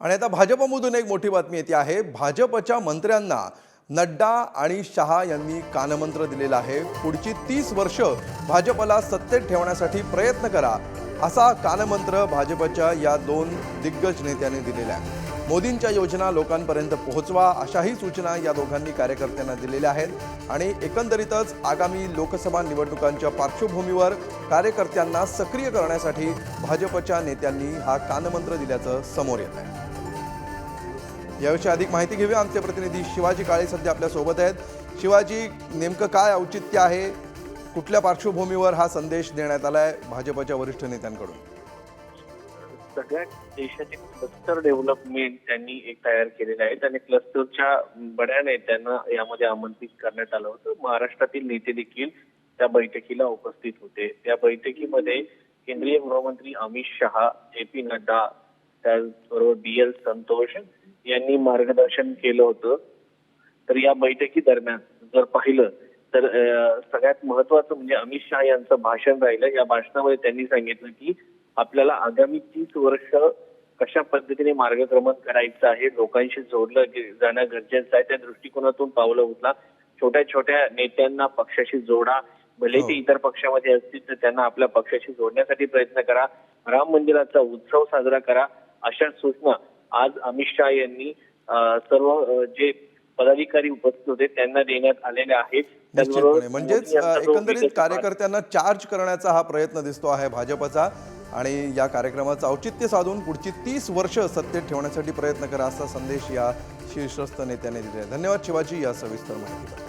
आणि आता भाजपमधून एक मोठी बातमी येते आहे. भाजपच्या मंत्र्यांना नड्डा आणि शहा यांनी कानमंत्र दिलेला आहे. पुढची तीस वर्ष भाजपला सत्तेत ठेवण्यासाठी प्रयत्न करा असा कानमंत्र भाजपच्या या दोन दिग्गज नेत्यांनी दिलेला आहे. मोदींच्या योजना लोकांपर्यंत पोहोचवा अशाही सूचना या दोघांनी कार्यकर्त्यांना दिलेल्या आहेत. आणि एकंदरीतच आगामी लोकसभा निवडणुकांच्या पार्श्वभूमीवर कार्यकर्त्यांना सक्रिय करण्यासाठी भाजपच्या नेत्यांनी हा कानमंत्र दिल्याचं समोर येत आहे याविषयी अधिक माहिती घेऊया. आमचे प्रतिनिधी शिवाजी काळे सध्या आपल्यासोबत आहेत. शिवाजी नेमकं काय औचित्य आहे? कुठल्या पार्श्वभूमीवर हा संदेश देण्यात आला आहे भाजपच्या वरिष्ठ नेत्यांकडून? सगळ्या देशाचे क्लस्टर डेव्हलपमेंट त्यांनी एक तयार केलेले आहेत आणि क्लस्टरच्या बड्या नेत्यांना यामध्ये आमंत्रित करण्यात आलं होतं. महाराष्ट्रातील नेते देखील त्या बैठकीला उपस्थित होते. त्या बैठकीमध्ये केंद्रीय गृहमंत्री अमित शहा जे पी नड्डा त्याचबरोबर बी एल संतोष यांनी मार्गदर्शन केलं होतं. तर या बैठकी दरम्यान जर पाहिलं तर सगळ्यात महत्वाचं म्हणजे अमित शहा यांचं भाषण राहिलं. या भाषणामध्ये त्यांनी सांगितलं की आपल्याला आगामी तीस वर्ष कशा पद्धतीने मार्गक्रमण करायचं आहे लोकांशी जोडलं जाणं गरजेचं आहे त्या दृष्टिकोनातून पावलं उचला. छोट्या छोट्या नेत्यांना पक्षाशी जोडा. भले ते हो. इतर पक्षामध्ये असतील तर त्यांना आपल्या पक्षाशी जोडण्यासाठी प्रयत्न करा. राम मंदिराचा उत्सव साजरा करा अशा सूचना आज अमित शहा यांनी सर्व जे पदाधिकारी उपस्थित होते त्यांना देण्यात आलेल्या आहेत. म्हणजेच एकंदरीत कार्यकर्त्यांना चार्ज करण्याचा हा प्रयत्न दिसतो आहे भाजपचा. आणि या कार्यक्रमाचं औचित्य साधून पुढची तीस वर्ष सत्तेत ठेवण्यासाठी प्रयत्न करा असा संदेश या शीर्षस्थ नेत्याने दिले धन्यवाद शिवाजी या सविस्तर माहितीबद्दल.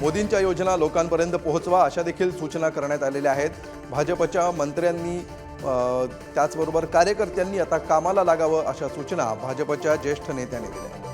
मोदींच्या योजना लोकांपर्यंत पोहोचवा अशा देखील सूचना करण्यात आलेल्या आहेत. भाजपच्या मंत्र्यांनी त्याचबरोबर कार्यकर्त्यांनी आता कामाला लागावं अशा सूचना भाजपच्या ज्येष्ठ नेत्याने दिल्या.